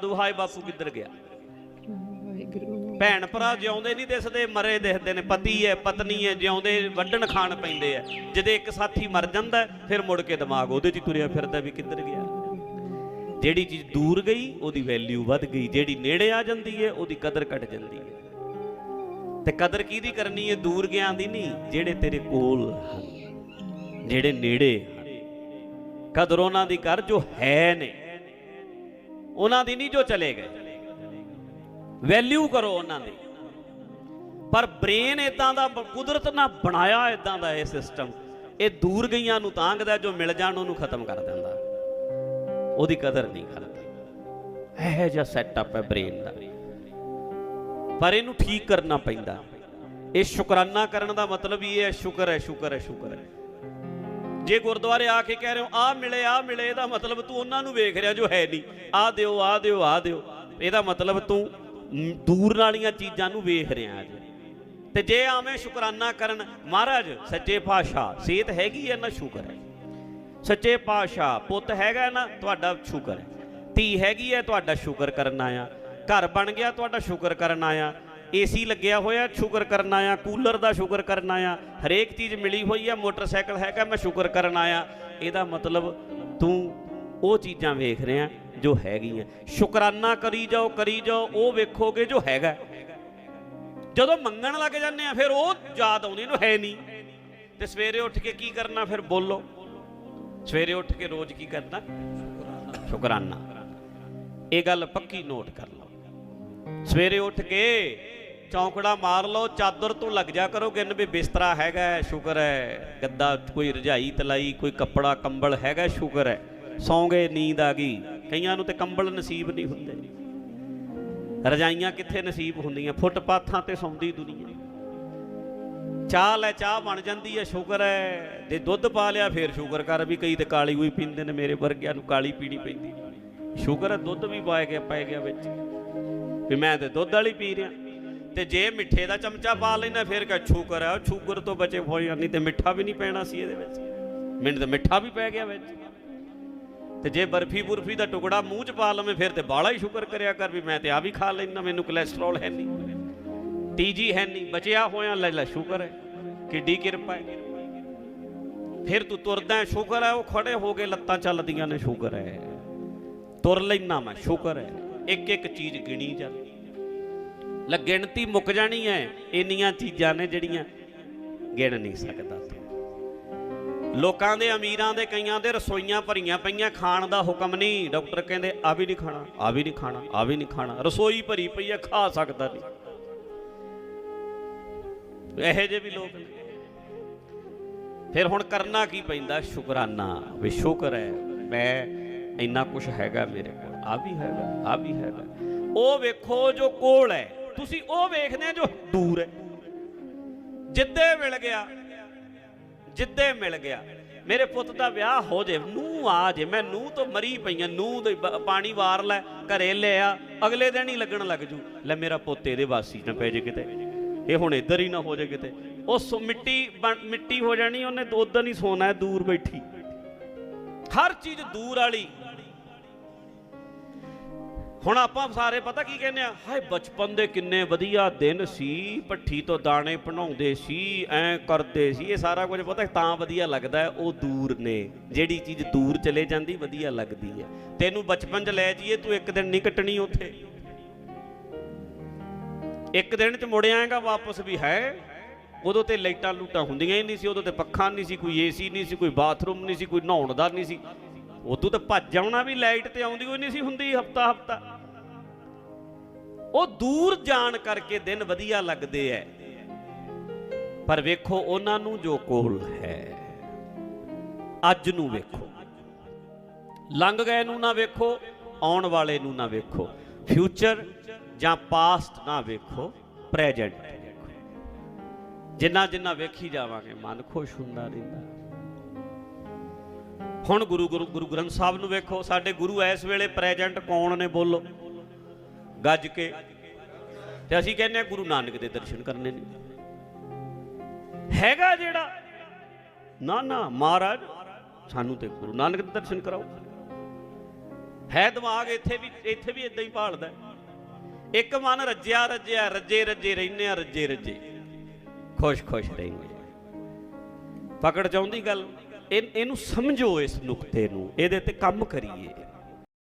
ਦੁਹਾਈ ਬਾਪੂ ਕਿੱਧਰ ਗਿਆ? ਭੈਣ ਭਰਾ ਜਿਉਂਦੇ ਨਹੀਂ ਦਿਸਦੇ ਮਰੇ ਦਿਸਦੇ ਨੇ। ਪਤੀ ਹੈ ਪਤਨੀ ਹੈ ਜਿਉਂਦੇ ਵੱਢਣ ਖਾਣ ਪੈਂਦੇ ਆ। ਜਦੇ ਇੱਕ ਸਾਥੀ ਮਰ ਜਾਂਦਾ ਫਿਰ ਮੁੜ ਕੇ ਦਿਮਾਗ ਉਹਦੇ 'ਚ ਹੀ ਤੁਰਿਆ ਫਿਰਦਾ ਵੀ ਕਿੱਧਰ ਗਿਆ। ਜਿਹੜੀ ਚੀਜ਼ ਦੂਰ ਗਈ ਉਹਦੀ ਵੈਲਿਊ ਵੱਧ ਗਈ। ਜਿਹੜੀ ਨੇੜੇ ਆ ਜਾਂਦੀ ਹੈ ਉਹਦੀ ਕਦਰ ਘਟ ਜਾਂਦੀ ਹੈ। ਤੇ ਕਦਰ ਕਿਹਦੀ ਕਰਨੀ ਹੈ? ਦੂਰ ਗਿਆਂ ਦੀ ਨਹੀਂ ਜਿਹੜੇ ਤੇਰੇ ਕੋਲ ਹਨ ਜਿਹੜੇ ਨੇੜੇ ਕਦਰ ਉਹਨਾਂ ਦੀ ਕਰ ਜੋ ਹੈ ਨੇ। ਉਹਨਾਂ ਦੀ ਨਹੀਂ ਜੋ ਚਲੇ ਗਏ। ਵੈਲਿਊ ਕਰੋ ਉਹਨਾਂ ਦੀ। ਪਰ ਬ੍ਰੇਨ ਇਦਾਂ ਦਾ, ਕੁਦਰਤ ਨਾਲ ਬਣਾਇਆ ਇਦਾਂ ਦਾ ਇਹ ਸਿਸਟਮ ਇਹ ਦੂਰ ਗਈਆਂ ਨੂੰ ਤਾਂਗਦਾ ਜੋ ਮਿਲ ਜਾਣ ਉਹਨੂੰ ਖਤਮ ਕਰ ਦਿੰਦਾ। ਉਹਦੀ ਕਦਰ ਨਹੀਂ ਕਰਦਾ। ਇਹ ਜਿਹਾ ਸੈਟਅਪ ਹੈ ਬ੍ਰੇਨ ਦਾ। ਪਰ ਇਹਨੂੰ ਠੀਕ ਕਰਨਾ ਪੈਂਦਾ। ਇਹ ਸ਼ੁਕਰਾਨਾ ਕਰਨ ਦਾ ਮਤਲਬ ਹੀ ਇਹ ਹੈ, ਸ਼ੁਕਰ ਹੈ ਸ਼ੁਕਰ ਹੈ ਸ਼ੁਕਰ ਹੈ। ਜੇ ਗੁਰਦੁਆਰੇ ਆ ਕੇ ਕਹਿ ਰਹੇ ਹੋ ਆ ਮਿਲੇ ਆ ਮਿਲੇ, ਇਹਦਾ ਮਤਲਬ ਤੂੰ ਉਹਨਾਂ ਨੂੰ ਵੇਖ ਰਿਹਾ ਜੋ ਹੈ ਨਹੀਂ। ਆ ਦਿਓ ਆ ਦਿਓ ਆ ਦਿਓ। ਇਹਦਾ ਮਤਲਬ ਤੂੰ ਦੂਰ ਵਾਲੀਆਂ ਚੀਜ਼ਾਂ ਨੂੰ ਵੇਖ ਰਿਹਾ ਅੱਜ ਤੇ ਜੇ ਆਵੇਂ ਸ਼ੁਕਰਾਨਾ ਕਰਨ, ਮਹਾਰਾਜ, ਸੱਚੇ ਪਾਤਸ਼ਾਹ, ਸਿਹਤ ਹੈਗੀ ਹੈ ਨਾ ਸ਼ੁਕਰ ਹੈ? ਸੱਚੇ ਪਾਤਸ਼ਾਹ, ਪੁੱਤ ਹੈਗਾ ਨਾ, ਤੁਹਾਡਾ ਸ਼ੁਕਰ ਹੈ। ਧੀ ਹੈਗੀ ਹੈ, ਤੁਹਾਡਾ ਸ਼ੁਕਰ ਕਰਨ ਆਇਆ। ਘਰ ਬਣ ਗਿਆ, ਤੁਹਾਡਾ ਸ਼ੁਕਰ ਕਰਨ ਆਇਆ। ਏਸੀ ਲੱਗਿਆ ਹੋਇਆ ਸ਼ੁਕਰ ਕਰਨਾ ਆ ਕੂਲਰ ਦਾ ਸ਼ੁਕਰ ਕਰਨਾ ਆ ਹਰੇਕ ਚੀਜ਼ ਮਿਲੀ ਹੋਈ ਹੈ ਮੋਟਰਸਾਈਕਲ ਹੈਗਾ, ਮੈਂ ਸ਼ੁਕਰ ਕਰਨ ਆਇਆ। ਇਹਦਾ ਮਤਲਬ ਤੂੰ ਉਹ ਚੀਜ਼ਾਂ ਵੇਖ ਰਿਹਾ ਜੋ ਹੈਗੀਆਂ। ਸ਼ੁਕਰਾਨਾ ਕਰੀ ਜਾਓ ਕਰੀ ਜਾਓ, ਉਹ ਵੇਖੋਗੇ ਜੋ ਹੈਗਾ। ਜਦੋਂ ਮੰਗਣ ਲੱਗ ਜਾਂਦੇ ਆ, ਫਿਰ ਉਹ ਯਾਦ ਆਉਂਦੀ ਨੂੰ ਹੈ ਨਹੀਂ। ਤੇ ਸਵੇਰੇ ਉੱਠ ਕੇ ਕੀ ਕਰਨਾ, ਫਿਰ ਬੋਲੋ। ਸਵੇਰੇ ਉੱਠ ਕੇ ਰੋਜ਼ ਕੀ ਕਰਨਾ? ਸ਼ੁਕਰਾਨਾ। ਇਹ ਗੱਲ ਪੱਕੀ ਨੋਟ ਕਰ ਲਓ। ਸਵੇਰੇ ਉੱਠ ਕੇ ਚੌਂਕੜਾ ਮਾਰ ਲਓ ਚਾਦਰ ਤੋਂ ਲੱਗ ਜਾ ਕਰੋ ਗਿਣ ਵੀ ਬਿਸਤਰਾ ਹੈਗਾ ਹੈ, ਸ਼ੁਕਰ ਹੈ। ਗੱਦਾ ਕੋਈ ਰਜਾਈ ਤਲਾਈ ਕੋਈ ਕੱਪੜਾ ਕੰਬਲ ਹੈਗਾ ਸ਼ੁਕਰ ਹੈ। ਸੌਂ ਗਏ ਨੀਂਦ ਆ ਗਈ। ਕਈਆਂ ਨੂੰ ਤੇ ਕੰਬਲ ਨਸੀਬ ਨਹੀਂ ਹੁੰਦੇ। ਰਜਾਈਆਂ ਕਿੱਥੇ ਨਸੀਬ ਹੁੰਦੀਆਂ? ਫੁੱਟਪਾਥਾਂ ਤੇ ਸੌਂਦੀ ਦੁਨੀਆ। ਚਾਹ ਲੈ ਚਾਹ ਬਣ ਜਾਂਦੀ ਹੈ ਸ਼ੁਕਰ ਹੈ। ਜੇ ਦੁੱਧ ਪਾ ਲਿਆ ਫੇਰ ਸ਼ੁਕਰ ਕਰ ਵੀ ਕਈ ਤੇ ਕਾਲੀ ਹੋਈ ਪੀਂਦੇ ਨੇ ਮੇਰੇ ਵਰਗਿਆਂ ਨੂੰ ਕਾਲੀ ਪੀਣੀ ਪੈਂਦੀ। ਸ਼ੁਕਰ ਹੈ ਦੁੱਧ ਵੀ ਪਾਏ ਗਿਆ ਪੈ ਗਿਆ ਵਿੱਚ। ਵੀ ਮੈਂ ਤੇ ਦੁੱਧ ਵਾਲੀ ਪੀ ਰਿਹਾ। ਤੇ ਜੇ ਮਿੱਠੇ ਦਾ ਚਮਚਾ ਪਾ ਲੈਣਾ ਫਿਰ ਕਹ ਸ਼ੁਕਰ ਹੈ ਸ਼ੂਗਰ ਤੋਂ ਬਚੇ ਹੋਏ ਨਹੀਂ ਤੇ ਮਿੱਠਾ ਵੀ ਨਹੀਂ ਪੈਣਾ ਸੀ ਇਹਦੇ ਵਿੱਚ। ਮੈਨੂੰ ਤੇ ਮਿੱਠਾ ਵੀ ਪੈ ਗਿਆ ਵਿੱਚ। ਤੇ ਜੇ ਬਰਫੀ ਬੁਰਫੀ ਦਾ ਟੁਕੜਾ ਮੂੰਹ 'ਚ ਪਾ ਲਵੇਂ ਫਿਰ ਤੇ ਬਾਲਾ ਹੀ ਸ਼ੁਕਰ ਕਰਿਆ ਕਰ ਵੀ ਮੈਂ ਤੇ ਆ ਵੀ ਖਾ ਲੈਣਾ ਮੈਨੂੰ ਕੋਲੇਸਟ੍ਰੋਲ ਹੈ ਨਹੀਂ। ਤੀਜੀ ਹੈ ਨਹੀਂ ਬਚਿਆ ਹੋਇਆ ਲੈ ਲੈ ਸ਼ੁਕਰ ਹੈ। ਕਿੱਡੀ ਕਿਰਪਾ ਹੈ। ਫਿਰ ਤੂੰ ਤੁਰਦਾ ਹੈ, ਸ਼ੁਕਰ ਹੈ ਉਹ ਖੜੇ ਹੋ ਕੇ ਲੱਤਾਂ ਚੱਲਦੀਆਂ ਨੇ ਸ਼ੁਕਰ ਹੈ। ਤੁਰ ਲੈਣਾ ਮੈਂ ਸ਼ੁਕਰ ਹੈ। ਇੱਕ ਇੱਕ ਚੀਜ਼ ਗਿਣੀ ਜਾ ਲੈ ਗਿਣਤੀ ਮੁੱਕ ਜਾਣੀ ਹੈ ਇੰਨੀਆਂ ਚੀਜ਼ਾਂ ਨੇ ਜਿਹੜੀਆਂ ਗਿਣ ਨਹੀਂ ਸਕਦਾ ਤੂੰ। ਲੋਕਾਂ ਦੇ, ਅਮੀਰਾਂ ਦੇ, ਕਈਆਂ ਦੇ ਰਸੋਈਆਂ ਭਰੀਆਂ ਪਈਆਂ, ਖਾਣ ਦਾ ਹੁਕਮ ਨਹੀਂ। ਡਾਕਟਰ ਕਹਿੰਦੇ, ਆ ਵੀ ਨਹੀਂ ਖਾਣਾ, ਆ ਵੀ ਨਹੀਂ ਖਾਣਾ, ਆ ਵੀ ਨਹੀਂ ਖਾਣਾ। ਰਸੋਈ ਭਰੀ ਪਈ ਹੈ ਖਾ ਸਕਦਾ ਨਹੀਂ। ਇਹੋ ਜਿਹੇ ਵੀ ਲੋਕ ਨੇ। ਫਿਰ ਹੁਣ ਕਰਨਾ ਕੀ ਪੈਂਦਾ? ਸ਼ੁਕਰਾਨਾ। ਵੀ ਸ਼ੁਕਰ ਹੈ ਮੈਂ ਇੰਨਾ ਕੁਝ ਹੈਗਾ ਮੇਰੇ ਕੋਲ, ਆ ਵੀ ਹੈਗਾ, ਆ ਵੀ ਹੈਗਾ। ਉਹ ਵੇਖੋ ਜੋ ਕੋਲ ਹੈ ਤੁਸੀਂ ਉਹ ਵੇਖਦੇ ਜੋ ਦੂਰ ਹੈ। ਜਿੱਦੇ ਮਿਲ ਗਿਆ, ਜਿੱਦੇ ਮਿਲ ਗਿਆ, ਮੇਰੇ ਪੁੱਤ ਦਾ ਵਿਆਹ ਹੋ ਜੇ ਨੂੰ ਆ ਜੇ, ਮੈਂ ਨੂੰ ਤੋਂ ਮਰੀ ਪਈਆਂ ਨੂੰ ਦੇ ਪਾਣੀ ਵਾਰ ਲੈ, ਘਰੇ ਲੈ ਆ, ਅਗਲੇ ਦਿਨ ਹੀ ਲੱਗਣ ਲੱਗ ਜੂ। ਲੈ ਮੇਰਾ ਪੁੱਤ ਇਹਦੇ ਵਾਸੀ ਨਾ ਪੈ ਜੇ ਕਿਤੇ। ਇਹ ਹੁਣ ਇੱਧਰ ਹੀ ਨਾ ਹੋ ਜੇ ਕਿਤੇ। ਉਹ ਸੋ ਮਿੱਟੀ ਬਣ- ਮਿੱਟੀ ਹੋ ਜਾਣੀ, ਉਹਨੇ ਉਦੋਂ ਹੀ ਸੋਨਾ ਦੂਰ ਬੈਠੀ। ਹਰ ਚੀਜ਼ ਦੂਰ ਵਾਲੀ। ਹੁਣ ਆਪਾਂ ਸਾਰੇ ਪਤਾ ਕੀ ਕਹਿੰਦੇ ਆ? ਹਾਏ, ਬਚਪਨ ਦੇ ਕਿੰਨੇ ਵਧੀਆ ਦਿਨ ਸੀ। ਭੱਠੀ ਤੋਂ ਦਾਣੇ ਬਣਾਉਂਦੇ ਸੀ, ਐ ਕਰਦੇ ਸੀ। ਇਹ ਸਾਰਾ ਕੁਝ ਪਤਾ ਤਾਂ ਵਧੀਆ ਲੱਗਦਾ ਉਹ ਦੂਰ ਨੇ। ਜਿਹੜੀ ਚੀਜ਼ ਦੂਰ ਚਲੇ ਜਾਂਦੀ, ਵਧੀਆ ਲੱਗਦੀ ਹੈ। ਤੈਨੂੰ ਬਚਪਨ 'ਚ ਲੈ ਜਾਈਏ, ਤੂੰ ਇੱਕ ਦਿਨ ਨਹੀਂ ਕੱਟਣੀ ਉੱਥੇ। ਇੱਕ ਦਿਨ 'ਚ ਮੁੜ ਆਏਗਾ, ਵਾਪਸ ਵੀ ਹੈ। ਉਦੋਂ ਤੇ ਲਾਈਟਾਂ ਲੂਟਾਂ ਹੁੰਦੀਆਂ ਹੀ ਨਹੀਂ ਸੀ, ਉਦੋਂ ਤੇ ਪੱਖਾ ਨਹੀਂ ਸੀ, ਕੋਈ ਏਸੀ ਨਹੀਂ ਸੀ, ਕੋਈ ਬਾਥਰੂਮ ਨਹੀਂ ਸੀ, ਕੋਈ ਨਹਾਉਣ ਦਾ ਨਹੀਂ ਸੀ। ਉਦੋਂ ਤਾਂ ਭੱਜ ਆਉਣਾ ਵੀ ਲਾਈਟ ਤੇ ਆਉਂਦੀ ਹੋਈ ਨਹੀਂ ਸੀ, ਹੁੰਦੀ ਹਫਤਾ ਹਫਤਾ ਉਹ ਦੂਰ ਜਾਣ ਕਰਕੇ ਦਿਨ ਵਧੀਆ ਲੱਗਦੇ ਐ। ਪਰ ਵੇਖੋ, ਉਹਨਾਂ ਨੂੰ ਜੋ ਕੋਲ ਹੈ, ਅੱਜ ਨੂੰ ਵੇਖੋ। ਲੰਘ ਗਏ ਨੂੰ ਨਾ ਵੇਖੋ, ਆਉਣ ਵਾਲੇ ਨੂੰ ਨਾ ਵੇਖੋ। ਫਿਊਚਰ ਜਾਂ ਪਾਸਟ ਨਾ ਵੇਖੋ ਪ੍ਰੈਜ਼ੈਂਟ ਜਿੰਨਾ ਜਿੰਨਾ ਵੇਖੀ ਜਾਵਾਂਗੇ, ਮਨ ਖੁਸ਼ ਹੁੰਦਾ ਰਹਿੰਦਾ। ਹੁਣ ਗੁਰੂ ਗੁਰੂ ਗੁਰੂ ਗ੍ਰੰਥ ਸਾਹਿਬ ਨੂੰ ਵੇਖੋ, ਸਾਡੇ ਗੁਰੂ ਇਸ ਵੇਲੇ ਪ੍ਰੈਜ਼ੈਂਟ ਕੌਣ ਨੇ ਬੋਲੋ? ਗੱਜ ਕੇ। ਤੇ ਅਸੀਂ ਕਹਿੰਦੇ ਆ ਗੁਰੂ ਨਾਨਕ ਦੇ ਦਰਸ਼ਨ ਕਰਨੇ ਨੇ। ਹੈਗਾ ਜਿਹੜਾ? ਨਾ ਨਾ, ਮਹਾਰਾਜ, ਸਾਨੂੰ ਤੇ ਗੁਰੂ ਨਾਨਕ ਦੇ ਦਰਸ਼ਨ ਕਰਾਓ। ਹੈ ਦਿਮਾਗ ਇੱਥੇ ਵੀ ਇੱਥੇ ਵੀ ਇਦਾਂ ਹੀ ਭਾਲਦਾ। ਇੱਕ ਮਨ ਰੱਜਿਆ ਰੱਜਿਆ, ਰੱਜੇ ਰੱਜੇ ਰਹਿੰਦੇ ਆ, ਰੱਜੇ ਰੱਜੇ। ਖੁਸ਼ ਖੁਸ਼ ਰਹਿੰਦੇ ਪਕੜ ਚਾਹੁੰਦੀ ਗੱਲ? ਇਹ- ਇਹਨੂੰ ਸਮਝੋ ਇਸ ਨੁਕਤੇ ਨੂੰ। ਇਹਦੇ ਤੇ ਕੰਮ ਕਰੀਏ।